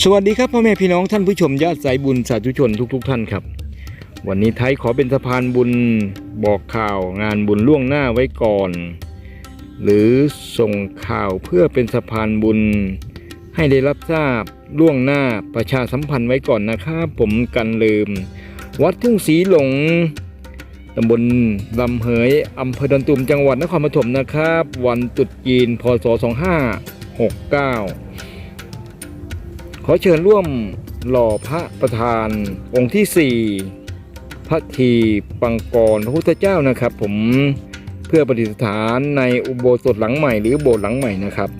สวัสดีครับพ่อแม่พี่น้องท่านผู้ชมญาติสายบุญสาธุชนทุกๆทท่านครับ วันนี้ไทยขอเป็นสะพานบุญบอกข่าวงานบุญล่วงหน้าไว้ก่อน หรือส่งข่าวเพื่อเป็นสะพานบุญ ให้ได้รับทราบล่วงหน้าประชาสัมพันธ์ไว้ก่อนนะครับผมกันลืม วัดทุ่งสีหลงตำบลลำเหยอำเภอดอนตุมจังหวัดนครปฐมนะครับ วันตรุษจีนพศ2569 ขอเชิญร่วมหล่อพระประธานองค์ที่ 4 พระทีปังกรพระพุทธเจ้านะครับ ผมเพื่อประดิษฐานในอุโบสถหลังใหม่หรือโบสถ์หลังใหม่นะครับ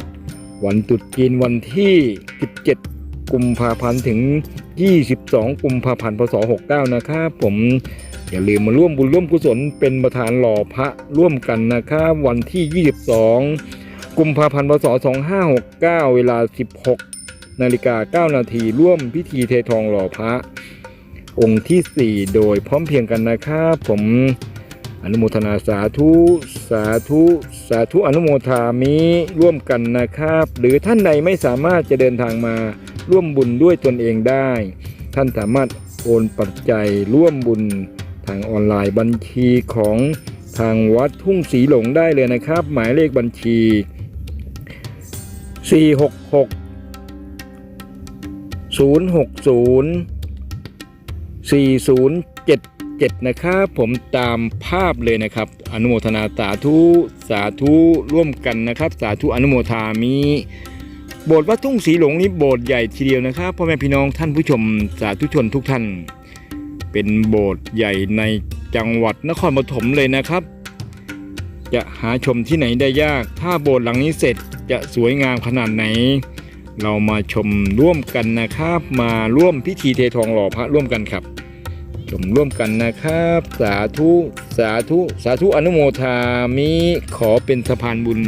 วันตรุษจีนวันที่ 17 กุมภาพันธ์ถึง 22 กุมภาพันธ์พศ 69 นะครับ ผมอย่าลืมมาร่วมบุญร่วมกุศลเป็นประธานหล่อพระร่วมกันนะครับวันที่ 22 กุมภาพันธ์พศ 2569 เวลา 16 นาฬิกา 9 นาทีร่วมพิธีเททองหล่อพระองค์ที่ 4 โดยพร้อมเพียงกันนะครับผมอนุโมทนาสาธุสาธุสาธุอนุโมทามิร่วมกันนะครับ หรือท่านใดไม่สามารถจะเดินทางมาร่วมบุญด้วยตนเองได้ ท่านสามารถโอนปัจจัยร่วมบุญทางออนไลน์บัญชีของทางวัดทุ่งสีหลงได้เลยนะครับ หมายเลขบัญชี 466 060 4077 นะครับ ผมตามภาพเลยนะครับ อนุโมทนาสาธุสาธุร่วมกันนะครับ สาธุอนุโมทามิโบสถ์วัดทุ่งสีหลงนี้โบสถ์ใหญ่ทีเดียวนะครับพ่อแม่พี่น้องท่านผู้ชมสาธุชนทุกท่าน เป็นโบสถ์ใหญ่ในจังหวัดนครปฐมเลยนะครับ จะหาชมที่ไหนได้ยาก ถ้าโบสถ์หลังนี้เสร็จจะสวยงามขนาดไหน เรามาชมร่วมกันนะครับ มาร่วมพิธีเททองหล่อพระร่วมกันครับ ชมร่วมกันนะครับ สาธุสาธุสาธุอนุโมทามิขอเป็นสะพานบุญ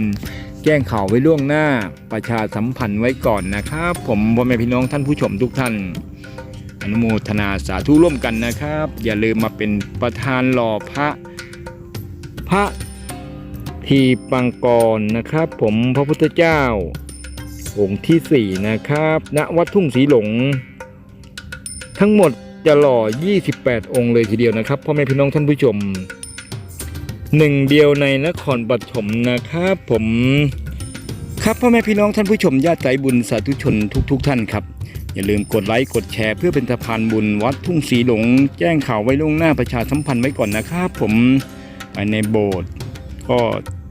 แจ้งข่าวไว้ล่วงหน้าประชาสัมพันธ์ไว้ก่อนนะครับ ผมพ่อแม่พี่น้องท่านผู้ชมทุกท่านอนุโมทนาสาธุร่วมกันนะครับ อย่าลืมมาเป็นประธานหล่อพระ พระทีปังกรนะครับ ผมพระพุทธเจ้า องค์ที่ 4 นะครับณวัดทุ่งสีหลง ทั้งหมดจะหล่อ 28 องค์เลยทีเดียวนะครับพ่อแม่พี่น้องท่านผู้ชมหนึ่งเดียวในนครปฐมนะครับผมครับพ่อแม่พี่น้องท่านผู้ชมญาติใจบุญสาธุชนทุก ๆ ท่านครับอย่าลืมกดไลค์กดแชร์เพื่อเป็นสะพานบุญวัดทุ่งสีหลง แจ้งข่าวไว้ล่วงหน้าประชาสัมพันธ์ไว้ก่อนนะครับ ผมภายในโบสถ์ก็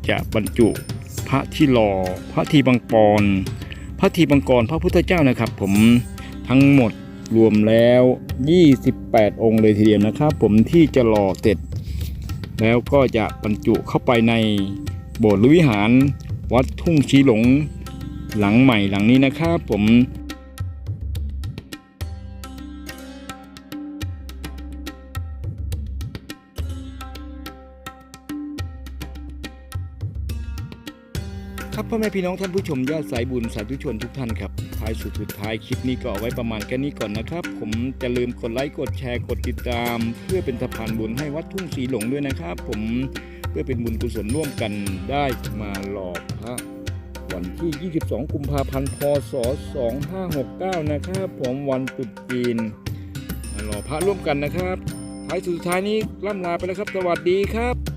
จะบรรจุพระที่หล่อพระทีบังปอน ระทีบังกรพระพุทธเจ้านะครับ ผมทั้งหมดรวมแล้ว 28 องค์เลยทีเดียวนะครับ ผมที่จะหล่อเสร็จ แล้วก็จะบรรจุเข้าไปในโบสถ์หรือวิหาร วัดทุ่งชีหลงหลังใหม่หลังนี้นะครับ ผม ครับพ่อแม่พี่น้องท่านผู้ชมญาติสายบุญสาธุชนทุกท่านครับท้ายสุดสุดท้ายคลิปนี้ก็เอาไว้ประมาณแค่นี้ก่อนนะครับ ผมจะลืมกดไลค์กดแชร์กดติดตาม เพื่อเป็นสะพานบุญให้วัดทุ่งสีหลงด้วยนะครับ ผมเพื่อเป็นบุญกุศลร่วมกันได้มาหล่อพระวันที่ 22 กุมภาพันธ์ พศ 2569 นะครับ ผมวันตรุษจีนมาหล่อพระร่วมกันนะครับท้ายสุดท้ายนี้ล่ำลาไปแล้วครับ สวัสดีครับ